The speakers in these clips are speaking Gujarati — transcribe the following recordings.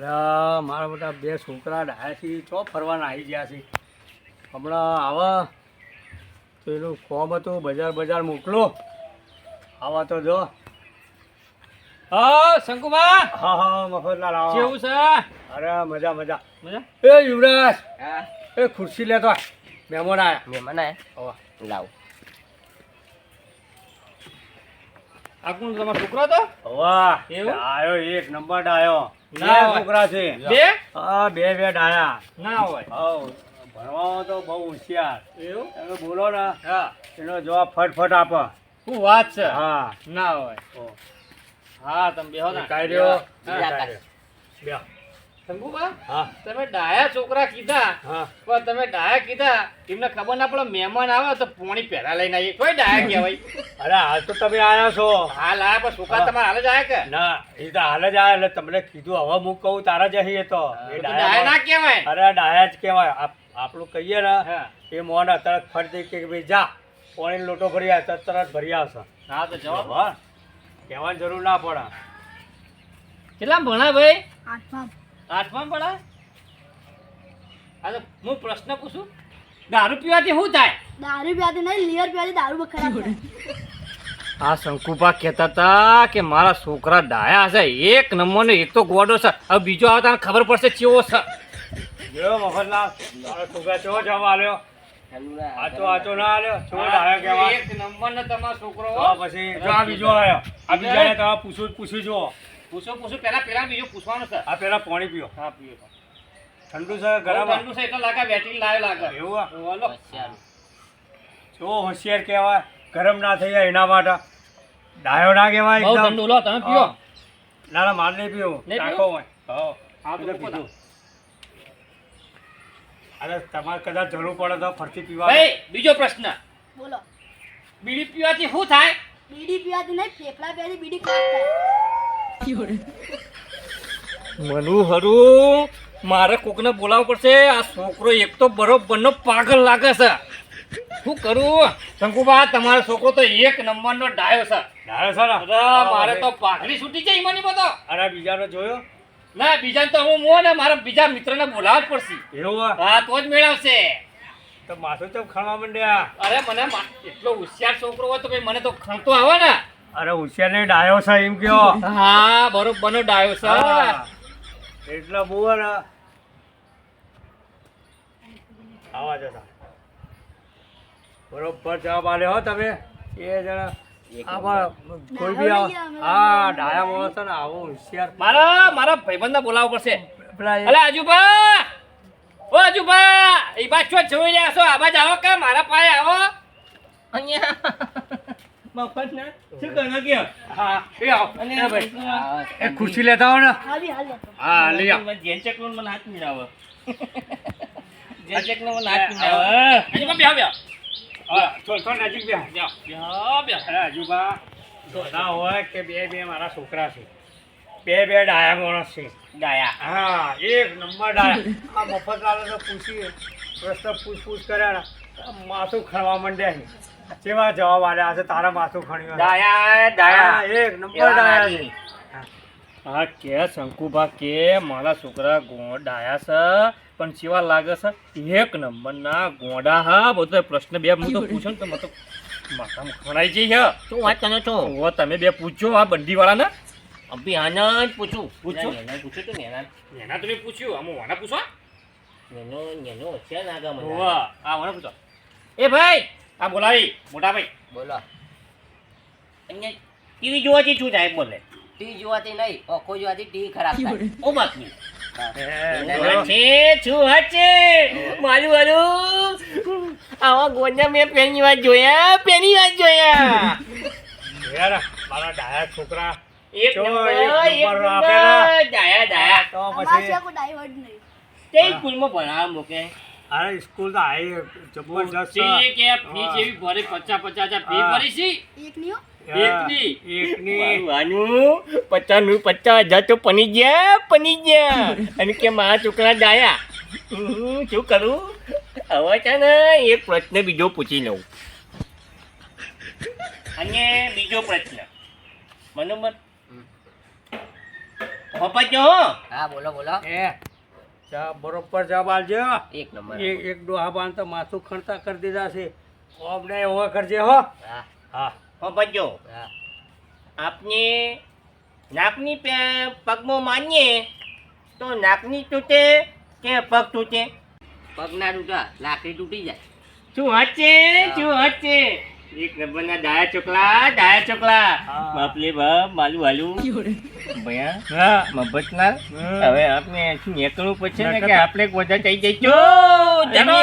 અરે મારા બધા બે છોકરા ડાયાથી ચો ફરવાના આવી ગયા છે. હમણાં આવા તો એનું ફોર્મ હતું બજાર બજાર મોકલો. આવા તો જો. હા શંકુબા હા હા મફતલાલ આવો. કેવું છે? અરે મજા મજા. મજા? એ યુવરાજ! હા. એ ખુરશી લેતો આય. મહેમાન આયા. મહેમાન આયા? લાવ. આ કોણ તમારો છોકરો હતો? વાહ એવું? આવ્યો એક નંબર ડાયો. બે ના છોકરા છે. બે? હા બે બે ડાયા ના હોય. હવ ભણવામાં તો બહુ હોશિયાર. એવું? તમે બોલો ને હા. એનો જવાબ ફટફટ આપો. શું વાત છે? હા. ના હોય. ઓ. હા તમે બેહો ને. ના કાયર્યો, હા. તમે ડાયા છોકરા કીધા હા. પણ તમે ડાયા કીધા એમને ખબર ના પડે મહેમાન આવે તો પોણી પહેલા લઈને આવીએ. કોઈ ડાયા કહેવાય. અરે હાલ તો તમે આયા છો. હાલ આ પણ છોકરા તમારે હાલ જ આયા કે? ના એ તો હાલ જ આયા એટલે તમને કીધું હવે હું કહું તારા જ અહીં તો. એ ડાયા ના કહેવાય. અરે ડાયા જ કહેવાય. આપણું કહીએ ને હા. એ મોન તરત ફરતી કે ભાઈ જા પાણી લોટો ભરી આવે તરત તરત ભરી આવશે. હા તો જવાબ? હા કહેવાની જરૂર ના પડે. કેટલા ભણા ભાઈ? આઠમા. આઠમા ભણા? હા તો હું પ્રશ્ન પૂછું? દારૂ પીવાથી શું થાય? દારૂ પીવાથી નહીં લીવર પીવાથી દારૂ થાય. આ શંકુભા કહેતા હતા કે મારા છોકરા ડાયા છે. એક નંબરનો એક તો ગોડો છે. હવે બીજો આવે તને ખબર પડશે કેવો છે. જો મફતલાલ મારો છોકરા ચો જવા આવ્યો આચો આચો ના આલ્યો? ચો ડાયો કહેવાય એક નંબરનો તમારો છોકરો તો પછી જો આ બીજો આવ્યો આ બીજાને તમે પૂછું પૂછી જુઓ પૂછો પૂછો. પેલા પેલા બીજું પૂછવાનું છે. આ પેલા પાણી પીઓ. હા પીએ ઠંડુ છે ગરમ ગરમ ઠંડુ છે એટલે લાગે બેટરી લાવે લાગે. એવું આ? જો હોશિયાર કહેવાય ગરમ ના થઈ જાય એના માટે. ડાયો ના કહેવાય બહુ એકદમ. ઠંડુ લો તમે પીઓ. ના ના માર નહીં પીવું. નહીં ટાંકો હોય. હા. હા તો એટલે પીધું. અરે તમારે કદાચ જરૂર પડે તો ફરતી પીવા ભાઈ બીજો પ્રશ્ન. બોલો. બીડી પીવાથી શું થાય? બીડી પીવાથી નહીં ફેફડા પીવાથી બીડી ખરાબ થાય. મનુ હરું મારે કોકને બોલાવવું પડશે. આ છોકરો એક તો બરોબરનો પાગલ લાગે છે. શું કરું? શંકુબા તમારો છોકરો તો એક નંબરનો ડાયો છે. છે અરે, મારે તો પાઘડી છૂટી છે મને બધો. અરે બીજાનો જોયો? ના બીજાને તો હું મોં ને મારા બીજા મિત્રને બોલાવવા જ પડશે. એવું હા તો જ મેળવશે. તો માથું ચમ ખણવા માંડ્યા? અરે મને એટલો હોશિયાર છોકરો હોય તો ભાઈ મને તો ખણતો આવે ને. અરે હોશિયાર ને ડાયો છે એમ કયો. હા બરોબરનો ડાયો છે. એટલે બહુ આવા જતા. બરોબર જવાબ આલ્યો હો તમે. એ જણા. કોઈ બી હા ડાયા માણસ ને આવો હોશિયાર. મારા મારા ભાઈબંધને બોલાવવો પડશે. અલે આજુબા ઓ આજુબા એ બાજુ જોઈ રહ્યા છો. આ આવો કે મારા પાસે આવો. અહીંયા. મફત ના શું કરવા ગયા હા એ આવો. અને ભાઈ. એ ખુરશી લેતા આવો ને. હા લઈ આવો. જેન ચેક મને હાથ મિલાવો. જેન ચેક મને હાથ મિલાવો. આજુબા બેહો બેહો હા નજીક બે અરે આજુબા ના હોય કે બે બે મારા છોકરા છે. બે બે ડાયા માણસ છે. ડાયા. હા એક નંબર ડાયા. આ મફતલાલે તો પૂછી પ્રશ્ન પૂછ પૂછ કર્યા માથું ખણવા માંડ્યા છે. કેવા જવાબ આવ્યા છે તારા માથું ખણ્યું ડાયા ડાયા. એક નંબર ડાયા છે. હા. કે શંકુભા કે મારા છોકરા ગોડાયા છે પણ સેવા લાગે છે? એક નંબરના ગોડા હા બધો પ્રશ્ન બે હું તો પૂછો ને તો માથામાં ખણાઈ જઈ હા શું વાત કરો છો? હો તમે બે પૂછજો આ બંડી વાળાને અભી આના જ પૂછું. પૂછો. નેના પૂછ્યું તું નેના. એના તમે પૂછ્યું આમ વાના પૂછો. નેનો નેનો હોશિયાર ના મને ઓવા આ વાના પૂછો. એ ભાઈ! આ બોલાવી મોટા ભાઈ. બોલો. અહીંયા ટીવી જોવાથી શું થાય બોલે? ટીવી જોવાથી નહીં ઓખો જોવાથી ટીવી ખરાબ થાય. ઓ બાતમી બોલો. છે શું હશે મારું મારું આવા ગોંજા મેં પહેલી વાર જોયા પહેલી વાર જોયા. યાર, મારા ડાયા છોકરા. એક નંબર એક નંબર ડાયા ડાયા. તો પછી કોઈ સ્કૂલમાં ભણાવવા મૂકે. અરે સ્કૂલ તો આઈ જબરજસ્ત છે. કે ફી જેવી ભરે પચાસ પચાસ હજાર ફી ભરી છે એકની. એકની? નું તો પની ગયા પની ગયા. અને કે મા છોકરા ડાયા હું શું કરું? હવે છે ને એક પ્રશ્ન બીજો પૂછી લઉં. અને બીજો પ્રશ્ન. મનોમત ફોપાજો હા બોલો બોલો. એ. ચા બરોબર જવાબ આલજો એક નંબર એક એક ડોહા બાંધ તો માથું ખણતા કરી દીધા છે. ઓમને એવો કરજે હો. હા. હા. હો હા. આપને નાકની પગમાં માનીએ તો નાકની તૂટે કે પગ તૂટે? પગના તૂટા લાકડી તૂટી જાય. શું હચે શું હશે એક નંબરના ડાયા ચોકલા ડાયા ચોકલા. બાપલે બાપ માલું હાલું. ભયા હા. મફતલાલ હવે આપણે શું નીકળવું પડશે ને કે આપણે ગોધા થઈ જઈશું. ના ના.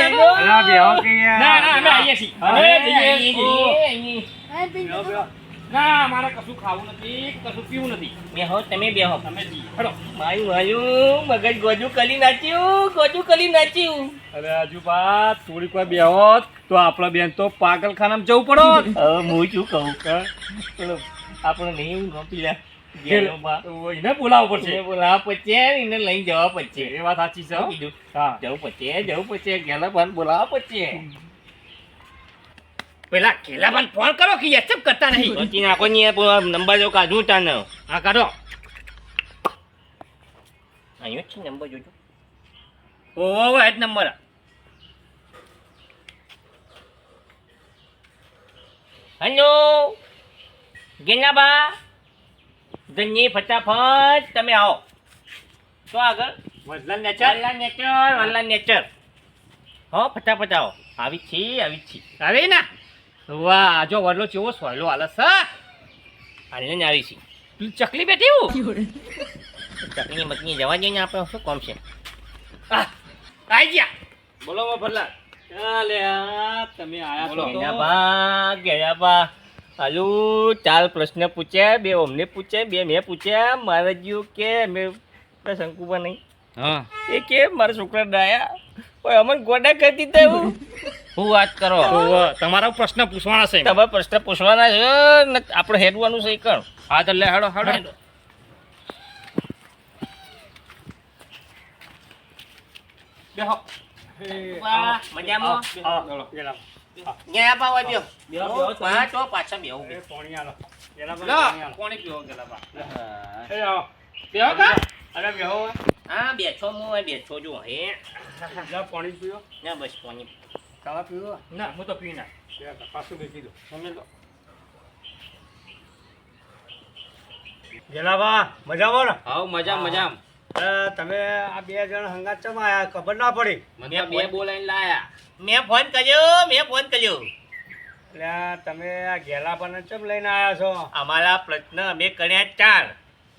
ના મારે કશું ખાવું નથી કશું પીવું નથી. બેહો તમે બેહો હેડો માયું માયું મગજ ગોજું કલી નાચ્યું ગોજું કલી નાચ્યું. અરે હજુ બા થોડીક વાર બેહો તો આપણા બેન તો પાગલખાનામાં જવું પડો હવે હું શું કહું કે આપણે નહીં એવું પેલા એને બોલાવવો પડશે. બોલાવવા પડશે એને લઈ જવા પડશે. એ વાત સાચી છે. કીધું? હા. જવું પડશે જવું પડશે બોલાવવા પડશે. પેલા કેલાબાન ફોન કરો કે કરતા નહીં? પછી નાખો ની નંબર જો કાઢું તાને હા કાઢો. અહીંયા છે નંબર જોજો. ઓહો હેડ નંબર. હેલો. ગેલાબા ધન્ય ફટાફટ તમે આવો. તો આગળ. Vadla nature? Valla nature Valla nature. હો ફટાફટ આવો. આવી જ છી આવી જ છી. આવી ના? વાહ જો વડલો ચેવો સોયલો હાલે છે. આને ને આવી છી. તું ચકલી બેઠી હું? ચકલી મકની જવા જઈને આપણે શું કોમ છે? આઈ ગયા. બોલો આ તમે આયા તો. હાલો ચાર પ્રશ્ન પૂછ્યા બે અમને પૂછ્યા બે મેં પૂછ્યા મારે જીવ કે મેં શંકુભા નહીં? હા. એ કે મારા છોકરા ડાયા. ઓય અમને ગોડા કરતી દીધા એવું. હું વાત કરો? તો તમારા પ્રશ્ન પૂછવાના છે. તમારા પ્રશ્ન પૂછવાના છે ને આપણે હેરવાનું છે કણ હા તો લે હેડો. હેડો. બેહો. એ, વાહ, મજામાં? આવો, આવો, ગેલા. ગયા પાવા દો તમે. તો પાછા બેહું. એ પાણી આલો. ગેલા બા, પાણી પીઓ ગેલા પીવો ગેલાબા એ આવો. બેહો કા? અરે બેહો હા બેઠો હું અહીં બેઠો જો હે. જા પાણી પીવો. ના બસ પાણી. કાવા પીવો? ના હું તો પી ના. પાછું બેસી દો. તમે લો. ગેલાબા મજામાં ને હા મજા મજા તમે આ બે જણ હંગાત ચમ આયા? ખબર ના પડી. મને બે બોલાઈને લાયા. મેં ફોન કર્યો મેં ફોન કર્યો. એટલે આ તમે આ ગેલાબાને ચમ લઈને આયા છો? અમારા પ્રશ્ન અમે કર્યા ચાર.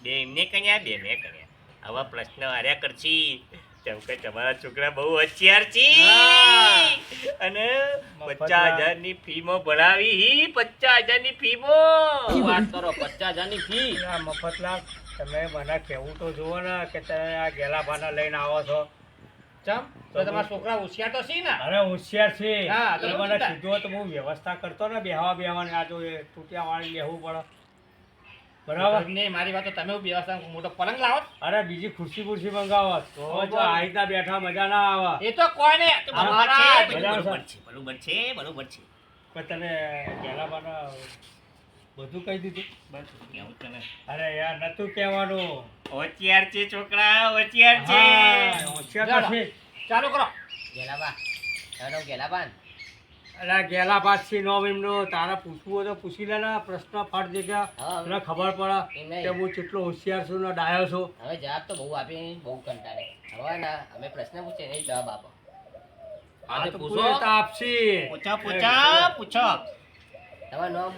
બે એમને કર્યા બે મેં કર્યા. આવા પ્રશ્ન હાર્યા કરશી. કેમ કે તમારા છોકરા બહુ હોશિયાર છે. અને અને હજારની ફી ફીમાં ભણાવી પચાસ હજારની ફીમાં. શું વાત કરો પચાસ હજારની ફી? આ મફતલાલ તમે મને કેવું તો જુઓ ને કે તમે આ ગેલા ભાના લઈને આવો છો. ચમ? તો તમારા છોકરા હોશિયાર તો છે ને? અરે હોશિયાર છે. હા, તો મને કીધું તો હું વ્યવસ્થા કરતો ને બેહવા બેહવાની. આ જો એ તૂટ્યા વાળી લેવું પડે. બરાબર. નહીં મારી વાત તો તમે વ્યવસ્થા મોટો પલંગ લાવો. અરે બીજી ખુરશી ખુરશી મંગાવો. તો જો આ રીતના બેઠા મજા ના આવે. એ તો કોઈ ને તો બરોબર છે બરોબર છે. બરોબર છે પણ તમે ગેલાબાને બધું કહી દીધું. કેવું તને? અરે યાર નતું કહેવાનું. હોશિયાર છે છોકરા હોશિયાર છે. હોશિયાર છે. ચાલુ કરો. ગેલાબા ચાલો ગેલાબાન. અરે ગેલા પાછી નો એમનો તારા પૂછવું હોય તો પૂછી લેના પ્રશ્ન ફાટ દે હા. તને ખબર પડે કે હું કેટલો હોશિયાર છું ને ડાયો છું. હવે જવાબ તો બહુ આપી બહુ કંટાળે. હવે ના અમે પ્રશ્ન પૂછીએ નહીં જવાબ આપો. આ હા તો તો પૂછો. આપશી પૂછો પૂછો પૂછો. તમારું નામ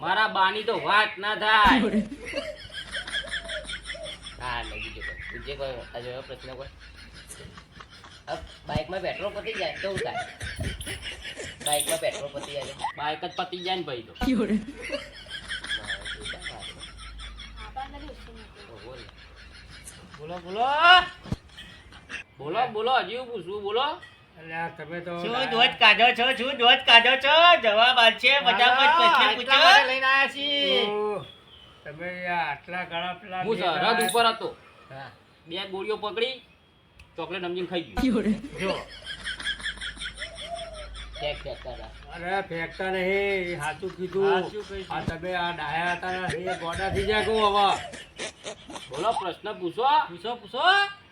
મારા બાની તો વાત ના થાય. હા નહીં બીજો કોઈ હજુ પ્રશ્ન કોઈ? બાઇકમાં પેટ્રોલ પતી જાય તો થાય? બાઇકમાં પેટ્રોલ પતી જાય બાઇક જ પતી જાય ને ભાઈ તો. બોલો બોલો. બોલો બોલો હજી પૂછવું બોલો. તમે તો શું ધ્વજ કાઢો છો? શું ધ્વજ કાઢો છો? જવાબ આવશે ફટાફટ પ્રશ્ન પૂછો. લઈને આવ્યા છીએ. તમે આટલા ઘણા પેલા હું સરહદ ઉપર હતો. બે ગોળીઓ પકડી ચોકલેટ નમકીન ખાઈ ગયું. જો અરે ફેંકતા નહીં એ સાચું કીધું. આ તમે આ ડાયા હતા એ ગોડા થઈ જાય કહું હવે. બોલો પ્રશ્ન પૂછો. પૂછો પૂછો.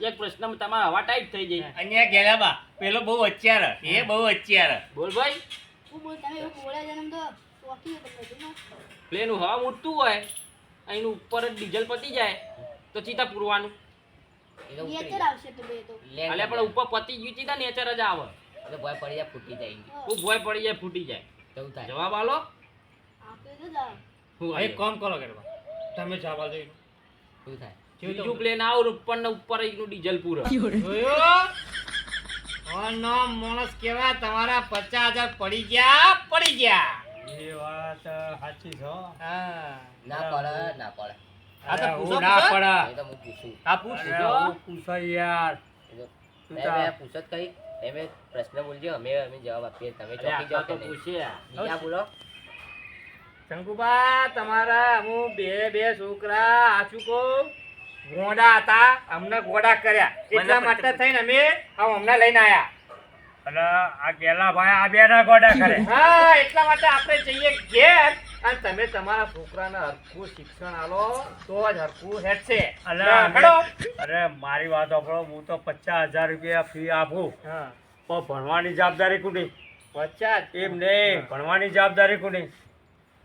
એક પ્રશ્ન તમારા હવા ટાઈટ થઈ જાય અહીંયા ગેલાબા પેલો બહુ અત્યાર એ બહુ અત્યાર બોલ ભાઈ. પ્લેન હવા ઉડતું હોય અહીંનું ઉપર જ ડીઝલ પતી જાય તો ચિતા પૂરવાનું. નેચર આવશે તો બે તો. એટલે પણ ઉપર પતી ગયું ચિતા નેચર જ આવે. ભય પડી જાય ફૂટી જાય હા. ભોય પડી જાય ફૂટી જાય. કેવું થાય? જવાબ આલો. તો. હું એક? કામ કરો કરવા તમે જવાબ આલો શું થાય? બીજું પ્લેન આવું ઉપર ને ઉપર એકનું ડીઝલ પૂરો. જોયો? માણસ કેવા તમારા પચાસ હજાર પડી ગયા પડી ગયા. એ વાત સાચી છે હા. ના પડે ના પડે. આ તો પૂછો, ના પડે. એ તો હું પૂછું. આ પૂછ અરે લીધો. હું પૂછો યાર. એ તો તું મેં- તાર- મેં પૂછો જ કરી તમે પ્રશ્ન બોલજો અમે અમે જવાબ આપીએ તમે ચોકી જાઓ તો પૂછીએ. બીજા બોલો. શંકુબા તમારા હું બે બે છોકરા આચુકો ગોડા હતા અમને ગોડા કર્યા. એટલા માટે થઈને અમે અમને લઈને આયા. અને આ ગેલા ભાઈ આ બે ના ગોડા કરે. હા એટલા માટે આપણે જઈએ ઘેર. અને તમે તમારા છોકરાને હરખું શિક્ષણ આલો તો જ હરખું હેઠશે. અરે મારી વાત સાંભળો હું તો પચાસ હજાર રૂપિયા ફી આપું. હા. પણ ભણવાની જવાબદારી કોની? પચાસ? એમ નહીં ભણવાની જવાબદારી કોની?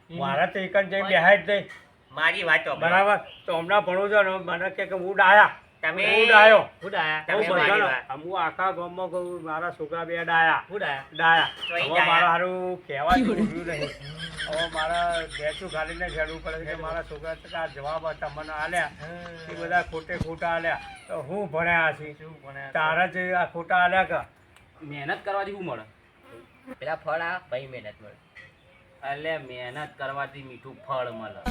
મારે તો એક જ જઈ બેહાય જ નહીં. મારી વાતો બરાબર. તો હમણાં ભણું છો ને મને કે કે હું ડાયા. તમે હું ડાયો. તમે મારી વાત. હું આખા ગામમાં કહું મારા છોકરા બે ડાયા. ઉડાયા ડાયા? તો હવે મારા હારું કહેવા જેવું નહીં. હવે મારા બેચું ખાલીને ખેડવું પડે કે મારા છોકરા આ જવાબ હતા મને આલ્યા. એ બધા ખોટે ખોટા આલ્યા. તો હું ભણ્યા છે? તારા જ આ ખોટા આલ્યા કા? મહેનત કરવાથી શું મળે. પેલા ફળ આ ભાઈ મહેનત મળે. એટલે મહેનત કરવાથી મીઠું ફળ મળે.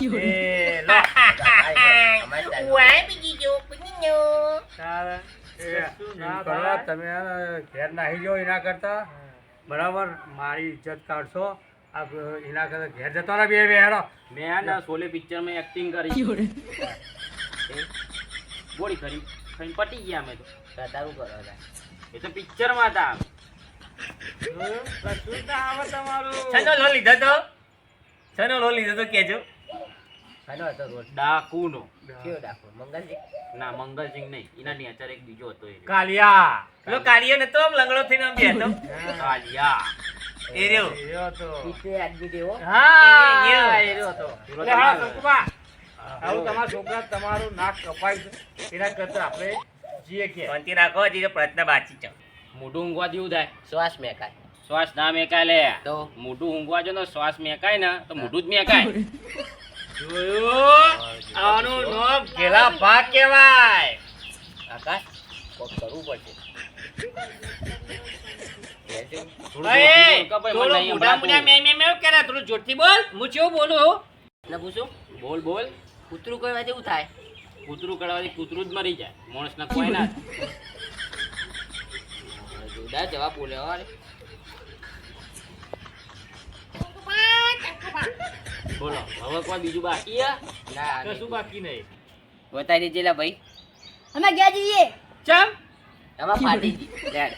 તમે ઘેર નાહી જાઓ એના કરતા. બરાબર? મારી ઇજ્જત કાઢશો. આ એના કરતા ઘેર જતો ને બે બે હેડો. મેં ના પિક્ચર પિક્ચરમાં એક્ટિંગ કરી. ગોળી કરી. ખાઈને પટી ગયા અમે તો. તારું કરો. એ તો પિક્ચરમાં હતા. કશું તમારું. લો લીધો તો? શેનો લો લીધો તો કેજો શાનો હતો રોલ ડાકુનો. કયો ડાકો? મંગલજી ના મંગલસિંહ નહીં. એના એક બીજો હતો એ. કાલિયા. કાળીયો નતો આમ લંગડો થઈને આમ બેઠો? કાલિયા. એ રહ્યો. પીતે આદમી દેવો? હા. એ, એ, એ રહ્યો હતો એટલે હા. શંકુબા આવું તમારા છોકરા તમારું નાક કપાય છે. એના કરતા આપણે જઈએ કે શાંતિ રાખો હજી તો પ્રશ્ન બાકી છે. મોઢું ઊંઘવા જેવું થાય. શ્વાસ મેકાય. શ્વાસ ના મેકાય લે. તો? મોઢું ઊંઘવા જો ને શ્વાસ મેકાય ને તો મોઢું જ મેકાય. જોયું? આનું નામ ઘેલા ભાગ કહેવાય. આકાશ કોક કરવું પડશે. જોરથી બોલ હું કેવું બોલું ને પૂછું. બોલ બોલ. કૂતરું કહેવાય જેવું થાય. કૂતરું કરવાથી કૂતરું જ મરી જાય. માણસના કોઈ ના. જોરદાર જવાબ બોલ્યો અરે બોલો હવે કોઈ બીજું બાકી? ના કશું બાકી નહીં? બતાવી દેજે લા ભાઈ. અમે ગયા જઈએ. ચમ? આમાં ફાટી ગઈ. લેડ.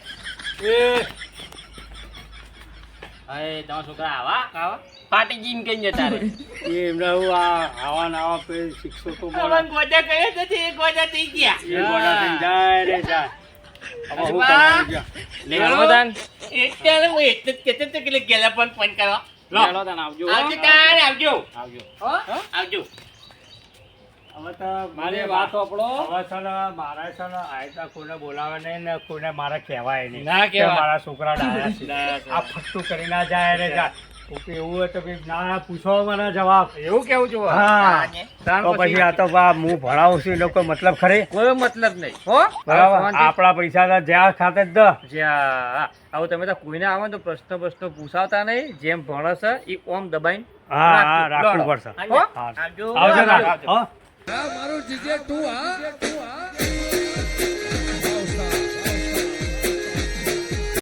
અરે તમારા છોકરા આવા? આવા ફાટી જીન કઈ જતા રે એ એમને હું આ આવા ને આવા પેલ શિક્ષકો. અમન ગોજા કયો તો તે ગોજા થઈ ગયા. એ ગોળા થઈને જાય રે જાય. મારી વાત સાંભળો. હવે છે ને મારે છે ને આયતા કોઈને બોલાવે નહીં ને મારે કહેવાય નહીં. ના કહેવાય. કે મારા છોકરા ડાયા છે. આ ફટું કરી ના જાય કોકે એવું હોય તો ના ના પૂછો મને જવાબ. એવું કેવું છું હા. તો પછી આ તો બા હું ભણાવું છું એનો કોઈ મતલબ ખરે? કોઈ મતલબ નહીં. હો? બરાબર. આપણા પૈસા જ્યાં ખાતે જ દો જ્યાં આવું તમે તો કોઈને આવે ને તો પ્રશ્ન પ્રશ્ન પૂછાવતા નહીં. જેમ ભણશે એ ઓમ દબાઈને હા હા રાખવું પડશે. હા? આવજો ના મારું જીજે તું હા.